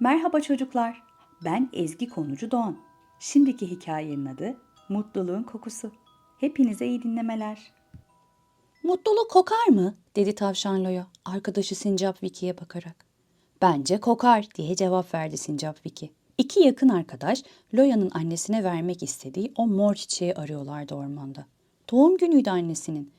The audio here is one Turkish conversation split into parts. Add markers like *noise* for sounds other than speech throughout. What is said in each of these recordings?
Merhaba çocuklar. Ben Ezgi Konucu Doğan. Şimdiki hikayenin adı Mutluluğun Kokusu. Hepinize iyi dinlemeler. Mutluluk kokar mı? dedi tavşan Loya arkadaşı Sincap Vicky'ye bakarak. Bence kokar diye cevap verdi Sincap Vicky. İki yakın arkadaş Loya'nın annesine vermek istediği o mor çiçeği arıyorlardı ormanda. Doğum günüydü annesinin.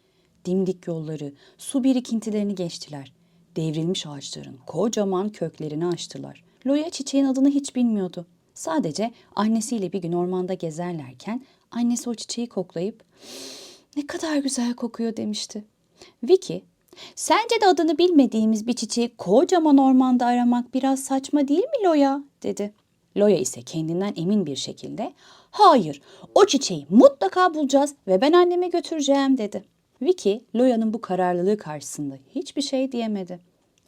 Dimdik yolları, su birikintilerini geçtiler. Devrilmiş ağaçların kocaman köklerini açtılar. Loya çiçeğin adını hiç bilmiyordu. Sadece annesiyle bir gün ormanda gezerlerken annesi o çiçeği koklayıp ne kadar güzel kokuyor demişti. Vicky, sence de adını bilmediğimiz bir çiçeği kocaman ormanda aramak biraz saçma değil mi Loya? dedi. Loya ise kendinden emin bir şekilde hayır o çiçeği mutlaka bulacağız ve ben anneme götüreceğim dedi. Vicky, Loya'nın bu kararlılığı karşısında hiçbir şey diyemedi.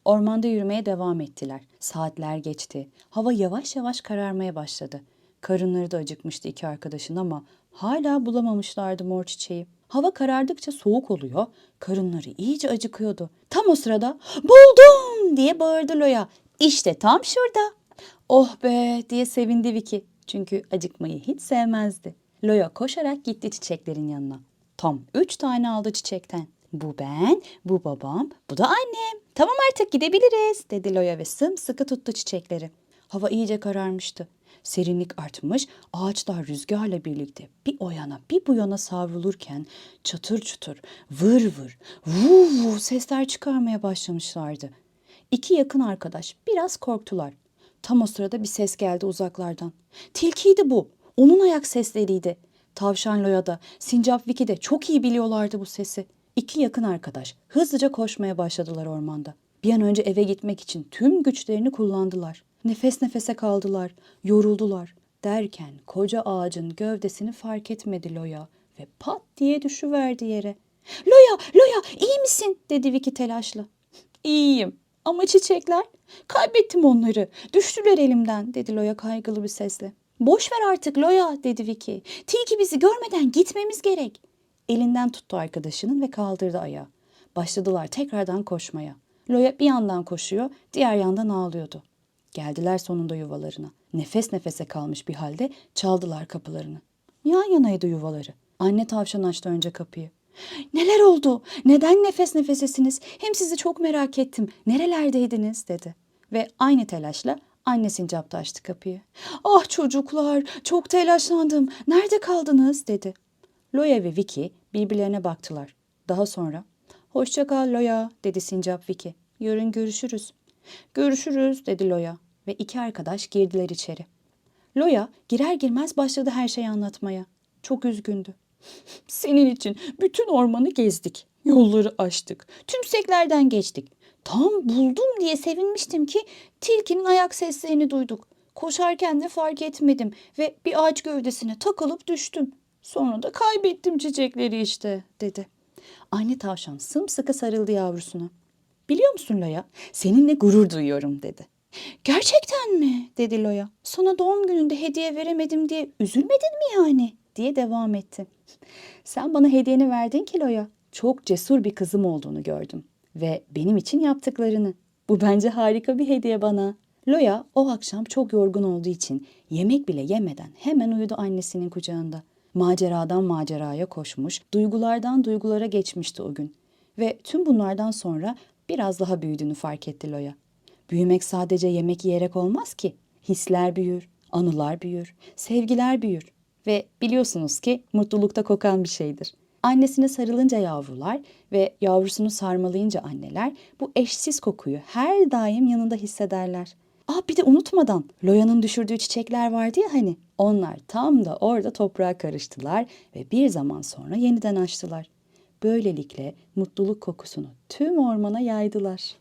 Ormanda yürümeye devam ettiler. Saatler geçti. Hava yavaş yavaş kararmaya başladı. Karınları da acıkmıştı iki arkadaşın ama hala bulamamışlardı mor çiçeği. Hava karardıkça soğuk oluyor, karınları iyice acıkıyordu. Tam o sırada buldum diye bağırdı Loya. İşte tam şurada. Oh be diye sevindi Vicky. Çünkü acıkmayı hiç sevmezdi. Loya koşarak gitti çiçeklerin yanına. Tam üç tane aldı çiçekten. Bu ben, bu babam, bu da annem. Tamam artık gidebiliriz dedi Loya ve sımsıkı tuttu çiçekleri. Hava iyice kararmıştı. Serinlik artmış, ağaçlar rüzgarla birlikte bir o yana bir bu yana savrulurken çatır çutur, vır vır, vu vu sesler çıkarmaya başlamışlardı. İki yakın arkadaş biraz korktular. Tam o sırada bir ses geldi uzaklardan. Tilkiydi bu. Onun ayak sesleriydi. Tavşan Loya da, Sincap Vicky de çok iyi biliyorlardı bu sesi. İki yakın arkadaş hızlıca koşmaya başladılar ormanda. Bir an önce eve gitmek için tüm güçlerini kullandılar. Nefes nefese kaldılar, yoruldular. Derken koca ağacın gövdesini fark etmedi Loya ve pat diye düşüverdi yere. Loya, Loya iyi misin? dedi Vicky telaşla. İyiyim ama çiçekler? Kaybettim onları. Düştüler elimden dedi Loya kaygılı bir sesle. Boş ver artık Loya dedi Vicky. Tilki bizi görmeden gitmemiz gerek. Elinden tuttu arkadaşının ve kaldırdı ayağı. Başladılar tekrardan koşmaya. Loya bir yandan koşuyor, diğer yandan ağlıyordu. Geldiler sonunda yuvalarına. Nefes nefese kalmış bir halde çaldılar kapılarını. Yan yanaydı yuvaları. Anne tavşan açtı önce kapıyı. Neler oldu? Neden nefes nefesesiniz? Hem sizi çok merak ettim. Nerelerdeydiniz? dedi. Ve aynı telaşla anne sincap açtı kapıyı. Ah çocuklar çok telaşlandım. Nerede kaldınız? dedi. Loya ve Vicky birbirlerine baktılar. Daha sonra hoşça kal Loya dedi sincap Vicky. Yarın görüşürüz. Görüşürüz dedi Loya ve iki arkadaş girdiler içeri. Loya girer girmez başladı her şeyi anlatmaya. Çok üzgündü. *laughs* Senin için bütün ormanı gezdik. Yolları açtık. Tümseklerden geçtik. Tam buldum diye sevinmiştim ki tilkinin ayak seslerini duyduk. Koşarken de fark etmedim ve bir ağaç gövdesine takılıp düştüm. Sonra da kaybettim çiçekleri işte dedi. Anne tavşan sımsıkı sarıldı yavrusuna. Biliyor musun Loya? Seninle gurur duyuyorum dedi. Gerçekten mi? dedi Loya. Sana doğum gününde hediye veremedim diye üzülmedin mi yani? diye devam etti. Sen bana hediyeni verdin ki Loya. Çok cesur bir kızım olduğunu gördüm. Ve benim için yaptıklarını. Bu bence harika bir hediye bana. Loya o akşam çok yorgun olduğu için yemek bile yemeden hemen uyudu annesinin kucağında. Maceradan maceraya koşmuş, duygulardan duygulara geçmişti o gün. Ve tüm bunlardan sonra biraz daha büyüdüğünü fark etti Loya. Büyümek sadece yemek yiyerek olmaz ki. Hisler büyür, anılar büyür, sevgiler büyür. Ve biliyorsunuz ki mutlulukta kokan bir şeydir. Annesine sarılınca yavrular ve yavrusunu sarmalayınca anneler bu eşsiz kokuyu her daim yanında hissederler. Aa bir de unutmadan Loya'nın düşürdüğü çiçekler vardı ya hani. Onlar tam da orada toprağa karıştılar ve bir zaman sonra yeniden açtılar. Böylelikle mutluluk kokusunu tüm ormana yaydılar.